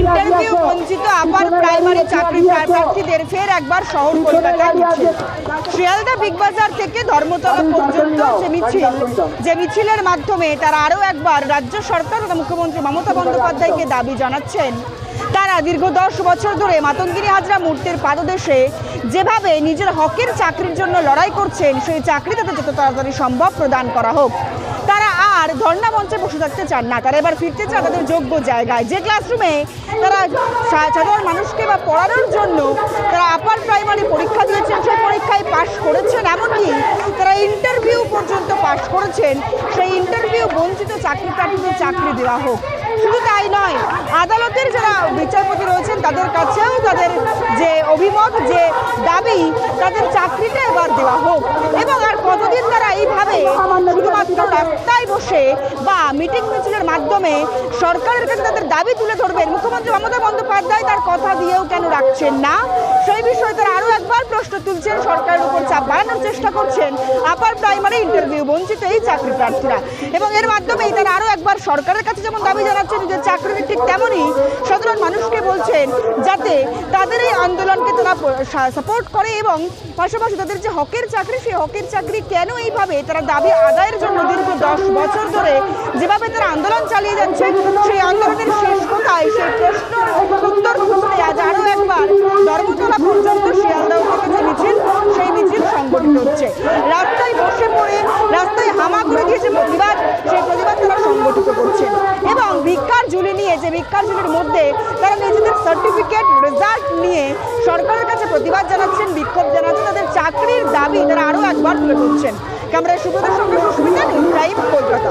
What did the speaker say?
Interview বঞ্চিত upper primary চাকরি প্রার্থীদের ফের একবার শহর কলকাতায় মিছিল। শিয়ালদা বিগ বাজার থেকে ধর্মতলা পর্যন্ত যে মিছিল যে মিছিলের মাধ্যমে তারা আরও একবার রাজ্য সরকার তথা মুখ্যমন্ত্রী মমতা বন্দ্যোপাধ্যায়কে দাবি জানাচ্ছেন। তারা দীর্ঘ দশ বছর ধরে মাতঙ্গিনী হাজরা মূর্তির পাদদেশে যেভাবে নিজের হকের চাকরির জন্য লড়াই করছেন সেই চাকরি তাদের যত তাড়াতাড়ি সম্ভব প্রদান করা হোক। আর ধর্ণা মঞ্চে বসে থাকতে চান না। তারা এবার ফিরতে চান তাদের যোগ্য জায়গায়। যে ক্লাসরুমে তারা সাধারণ মানুষকে বা পড়ানোর জন্য তারা আপার প্রাইমারি পরীক্ষা দিয়েছেন, সেই পরীক্ষায় পাশ করেছেন। এমনকি তারা ইন্টারভিউ পর্যন্ত পাশ করেছেন। সেই ইন্টারভিউ বঞ্চিত চাকরি প্রার্থীদের চাকরি দেওয়া হোক। শুধু তাই নয়, আদালতের যারা বিচারপতি রয়েছেন, তাদের কাছেও তাদের যে অভিমত, যে দাবি, তাদের চাকরিটা এবার দেওয়া হোক। এবং কতদিন তারা এইভাবে শুধুমাত্র রাস্তায় বসে বা মিটিং মিছিলের মাধ্যমে সরকারের কাছে তাদের দাবি তুলে ধরবেন। মুখ্যমন্ত্রী মমতা বন্দ্যোপাধ্যায় তার কথা দিয়েও কেন রাখছেন না? সেই বিষয়ে তারা আরও একবার প্রশ্ন তুলছেন সরকারের উপর চাপ বাড়ানোর চেষ্টা করছেন। আপার প্রাইমারি ইন্টারভিউ বঞ্চিত এই চাকরি প্রার্থীরা। এবং এর মাধ্যমেই তারা আরও একবার সরকারের কাছে যেমন দাবি জানাচ্ছেন নিজের চাকরির ঠিক তেমনই সাধারণ মানুষকে বলছেন যাতে তাদের এই আন্দোলনকে তারা সাপোর্ট করে এবং পাশাপাশি তাদের যে হকের চাকরি, সেই হকের চাকরি কেন এইভাবে তারা দাবি আদায়ের জন্য দীর্ঘ দশ বছর ধরে যেভাবে তারা আন্দোলন চালিয়ে যাচ্ছে, সেই আন্দোলনের শেষ কোথায়? সেই প্রশ্ন উত্তর খুঁজতে আজ আরও একবার ধর্মতলা পর্যন্ত শিয়ালদাহ থেকে যে মিছিল, সেই মিছিল সংগঠিত হচ্ছে। রাস্তায় বসে পড়ে, রাস্তায় হামা করে দিয়ে যে প্রতিবাদ, সেই প্রতিবাদ তারা সংগঠিত করছেন। ঝুলি নিয়ে যে ভিক্ষার ঝুলির মধ্যে তারা নিজেদের সার্টিফিকেট রেজাল্ট নিয়ে সরকারের কাছে প্রতিবাদ জানাচ্ছেন, বিক্ষোভ জানাচ্ছেন, তাদের চাকরির দাবি তারা আরও একবার তুলে ধরছেন। ক্যামেরায় সুব্রতের সঙ্গে সুস্মিতা টাইম, কলকাতা।